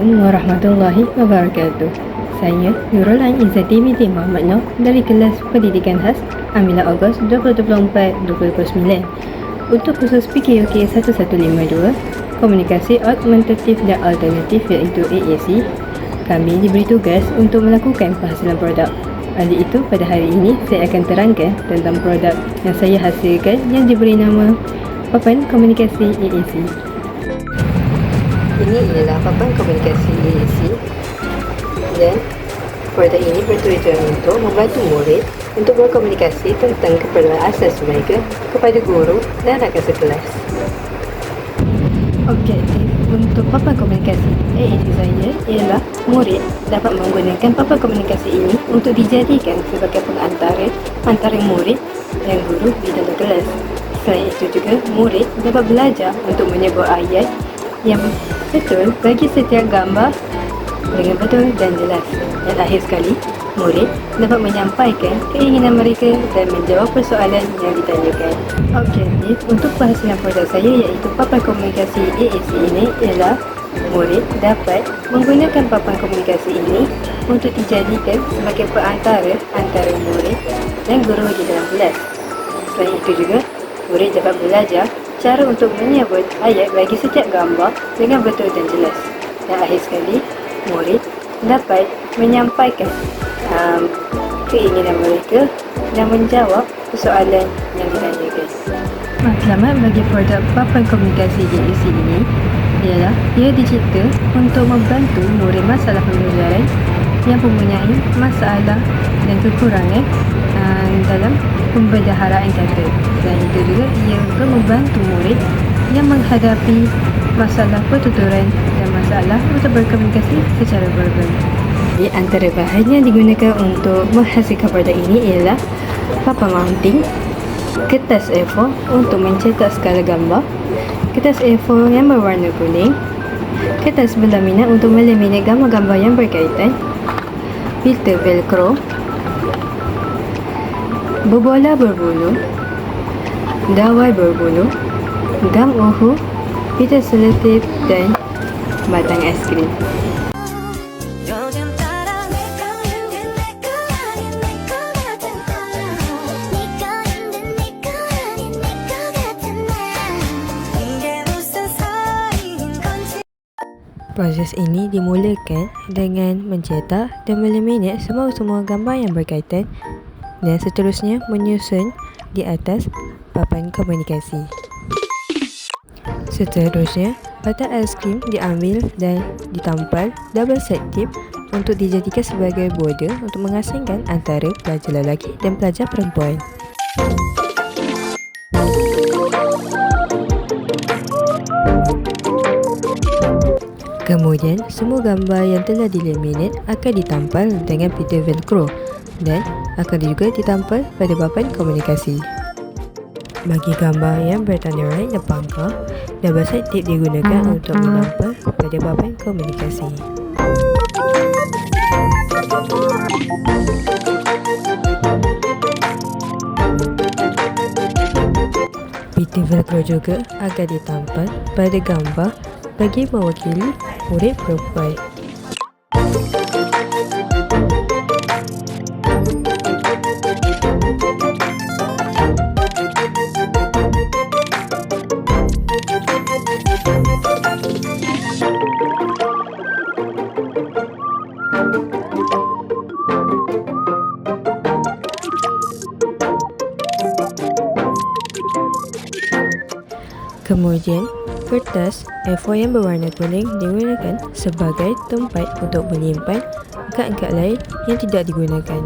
Assalamualaikum warahmatullahi wabarakatuh. Saya Nurul Ain Izzati binti Muhammad Noh dari kelas Pendidikan Khas Amila Ogos 2024-2029 untuk khusus PKUK 1152 Komunikasi Augmentatif dan Alternatif iaitu AAC kami diberi tugas untuk melakukan penghasilan produk. Oleh itu, pada hari ini saya akan terangkan tentang produk yang saya hasilkan yang diberi nama Papan Komunikasi AAC. Ini ialah papan komunikasi AAC dan produk ini bertujuan untuk membantu murid untuk berkomunikasi tentang keperluan asas mereka kepada guru dan rakan sekelas. Objektif untuk papan komunikasi AAC saya ialah murid dapat menggunakan papan komunikasi ini untuk dijadikan sebagai pengantara antara murid dan guru di dalam kelas. Selain itu juga, murid dapat belajar untuk menyebut ayat yang betul bagi setiap gambar dengan betul dan jelas. Dan akhir sekali, murid dapat menyampaikan keinginan mereka dan menjawab persoalan yang ditanyakan. Objektif untuk penghasilan produk saya iaitu papan komunikasi AAC ini ialah murid dapat menggunakan papan komunikasi ini untuk dijadikan sebagai perantara antara murid dan guru di dalam kelas. Selain itu juga, murid dapat belajar cara untuk menyebut ayat bagi setiap gambar dengan betul dan jelas. Dan akhir sekali, murid dapat menyampaikan um, keinginan mereka dan menjawab persoalan yang ditanyakan. Matlamat bagi produk papan komunikasi JEC ini ialah ia dicipta untuk membantu murid masalah pembelajaran yang mempunyai masalah dan kekurangan uh, dalam pembendaharaan kata. Dan itu juga ia untuk membantu murid yang menghadapi masalah pertuturan dan masalah untuk berkomunikasi secara verbal. Di antara bahan yang digunakan untuk menghasilkan produk ini ialah papan mounting, kertas A4 untuk mencetak skala gambar, kertas A4 yang berwarna kuning, kertas berlaminan untuk melaminat gambar-gambar yang berkaitan, filter velcro, Bebola berbulu, dawai berbulu, dam uhu, pita seletip dan batang es krim. Proses ini dimulakan dengan mencetak dan melaminate semua-semua gambar yang berkaitan dan seterusnya menyusun di atas papan komunikasi. Seterusnya, batang es krim diambil dan ditampal double side tip untuk dijadikan sebagai border untuk mengasingkan antara pelajar lelaki dan pelajar perempuan. Kemudian, semua gambar yang telah dilaminate akan ditampal dengan pita velcro dan akan juga ditampal pada papan komunikasi. Bagi gambar yang bertanda right dan pangkal, double side tape digunakan untuk menampal pada papan komunikasi. Pita velcro juga akan ditampal pada gambar bagi mewakili murid perempuan. Kemudian, kertas A4 yang berwarna kuning digunakan sebagai tempat untuk menyimpan kad-kad lain yang tidak digunakan.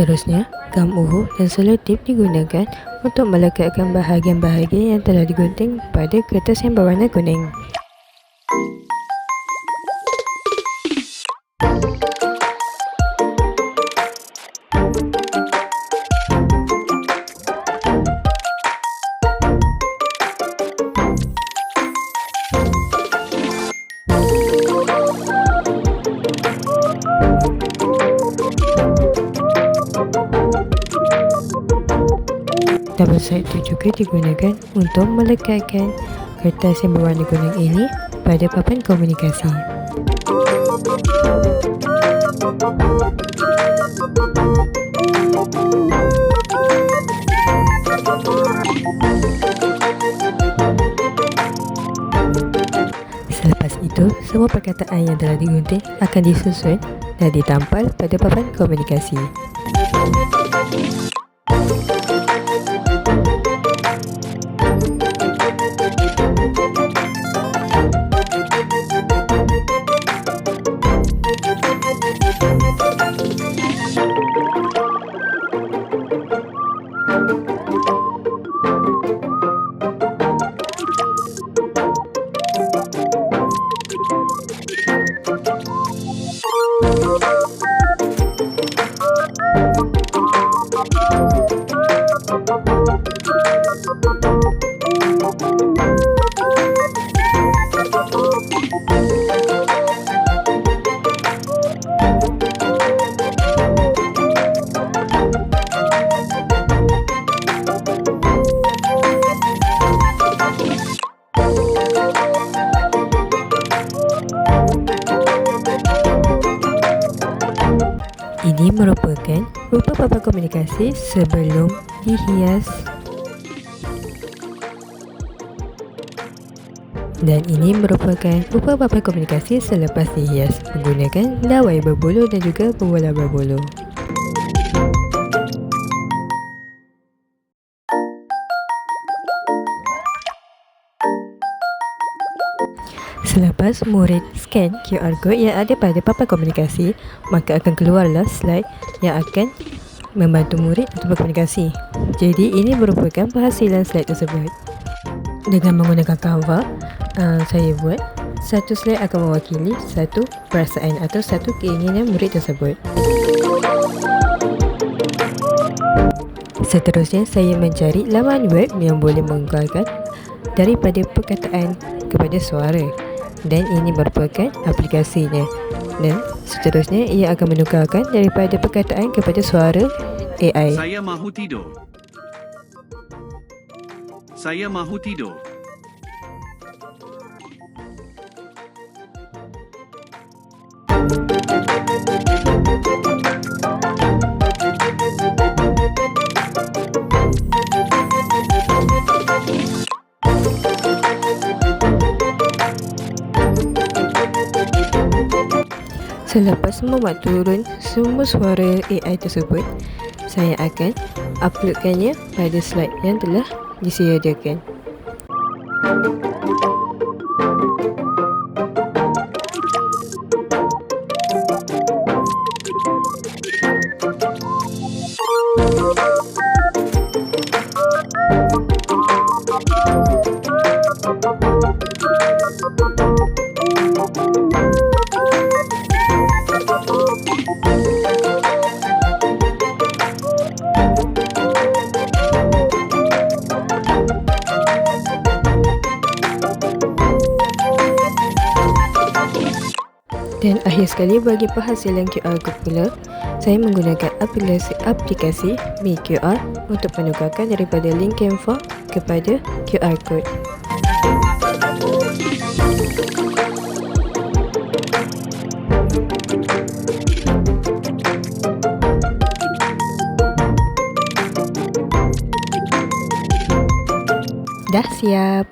Seterusnya, gam uhu dan selotip digunakan untuk melekatkan bahagian-bahagian yang telah digunting pada kertas yang berwarna kuning. Double side juga digunakan untuk melekatkan kertas yang berwarna kuning ini pada papan komunikasi. Selepas itu, semua perkataan yang telah digunting akan disusun dan ditampal pada papan komunikasi. Komunikasi sebelum dihias. Dan ini merupakan rupa papan komunikasi selepas dihias menggunakan dawai berbulu dan juga bola berbulu. Selepas murid scan QR code yang ada pada papan komunikasi, maka akan keluarlah slide yang akan membantu murid untuk berkomunikasi. Jadi ini merupakan penghasilan slide tersebut. Dengan menggunakan Canva, uh, saya buat satu slide akan mewakili satu perasaan atau satu keinginan murid tersebut. Seterusnya, saya mencari laman web yang boleh mengukarkan daripada perkataan kepada suara dan ini merupakan aplikasinya dan seterusnya ia akan menukarkan daripada perkataan kepada suara AI. Saya mahu tidur. Saya mahu tidur. Selepas memuat turun semua suara AI tersebut, saya akan uploadkannya pada slide yang telah disediakan. Dan akhir sekali bagi penghasilan QR code pula, saya menggunakan aplikasi, aplikasi MiQR untuk menukarkan daripada link Canva kepada QR code. Dah siap.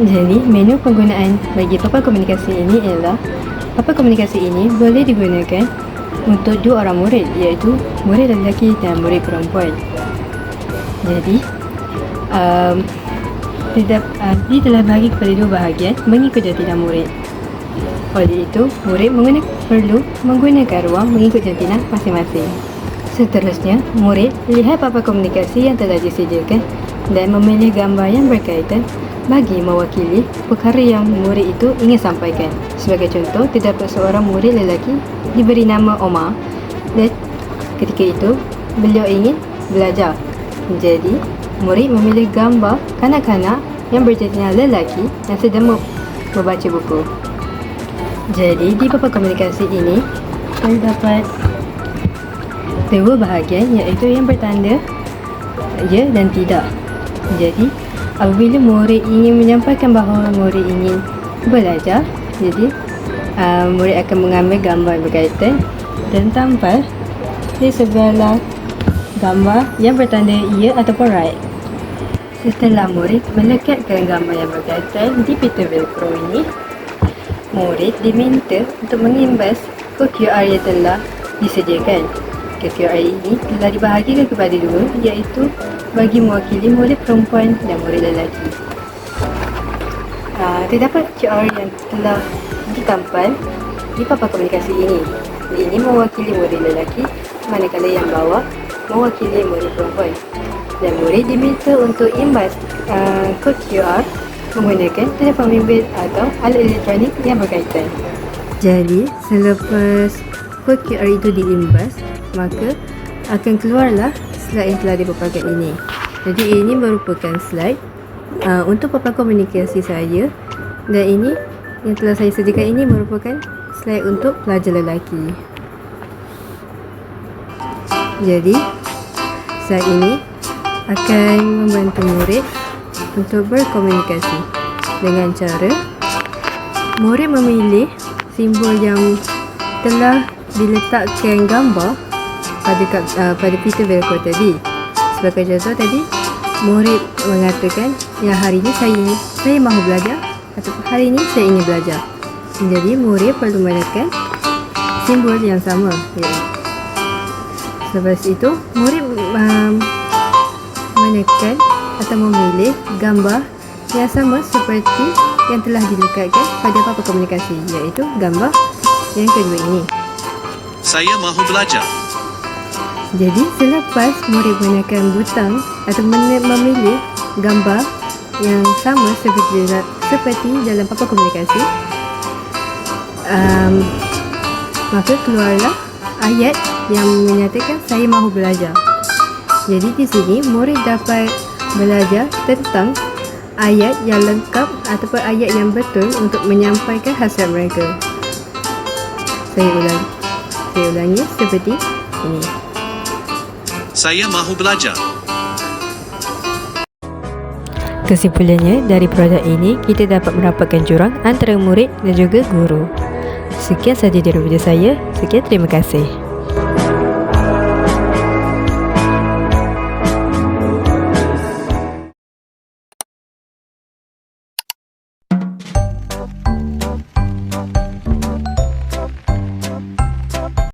Jadi, menu penggunaan bagi papan komunikasi ini ialah papan komunikasi ini boleh digunakan untuk dua orang murid iaitu murid lelaki dan murid perempuan. Jadi, um, tidak, uh, telah bahagi kepada dua bahagian mengikut jantinan murid. Oleh itu, murid menggunakan, perlu menggunakan ruang mengikut jantinan masing-masing. Seterusnya, murid lihat papan komunikasi yang telah disediakan dan memilih gambar yang berkaitan bagi mewakili perkara yang murid itu ingin sampaikan. Sebagai contoh, terdapat seorang murid lelaki diberi nama Omar dan ketika itu beliau ingin belajar. Jadi, murid memilih gambar kanak-kanak yang berjadinya lelaki yang sedang membaca buku. Jadi, di papan komunikasi ini terdapat dua bahagian iaitu yang bertanda ya dan tidak. Jadi, apabila murid ingin menyampaikan bahawa murid ingin belajar, jadi uh, murid akan mengambil gambar berkaitan dan tampal di sebelah gambar yang bertanda ya ataupun right. Setelah murid melekatkan gambar yang berkaitan di pita velcro ini, murid diminta untuk mengimbas kod QR yang telah disediakan. QR ini telah dibahagikan kepada dua iaitu bagi mewakili murid perempuan dan murid lelaki. Uh, terdapat QR yang telah ditampal di papan komunikasi ini. Ini mewakili murid lelaki manakala yang bawah mewakili murid perempuan. Dan murid diminta untuk imbas uh, kod QR menggunakan telefon bimbit atau alat elektronik yang berkaitan. Jadi, selepas kod QR itu diimbas, maka akan keluarlah slide yang telah dipaparkan ini. Jadi, ini merupakan slide uh, untuk papan komunikasi saya dan ini yang telah saya sediakan ini merupakan slide untuk pelajar lelaki. Jadi, slide ini akan membantu murid untuk berkomunikasi dengan cara murid memilih simbol yang telah diletakkan gambar pada uh, pada pita velcro tadi. Sebagai contoh tadi, murid mengatakan yang hari ini saya ingin, saya mahu belajar atau hari ini saya ingin belajar. Jadi murid perlu menekan simbol yang sama. Ya. Selepas itu, murid um, menekan atau memilih gambar yang sama seperti yang telah dilekatkan pada papan komunikasi iaitu gambar yang kedua ini. Saya mahu belajar. Jadi selepas murid menekan butang atau memilih gambar yang sama seperti seperti dalam papan komunikasi um, maka keluarlah ayat yang menyatakan saya mahu belajar. Jadi di sini murid dapat belajar tentang ayat yang lengkap ataupun ayat yang betul untuk menyampaikan hasrat mereka. Saya ulangi. Saya ulangi seperti ini. Saya mahu belajar. Kesimpulannya, dari produk ini, kita dapat merapatkan jurang antara murid dan juga guru. Sekian sahaja dari video saya. Sekian, terima kasih.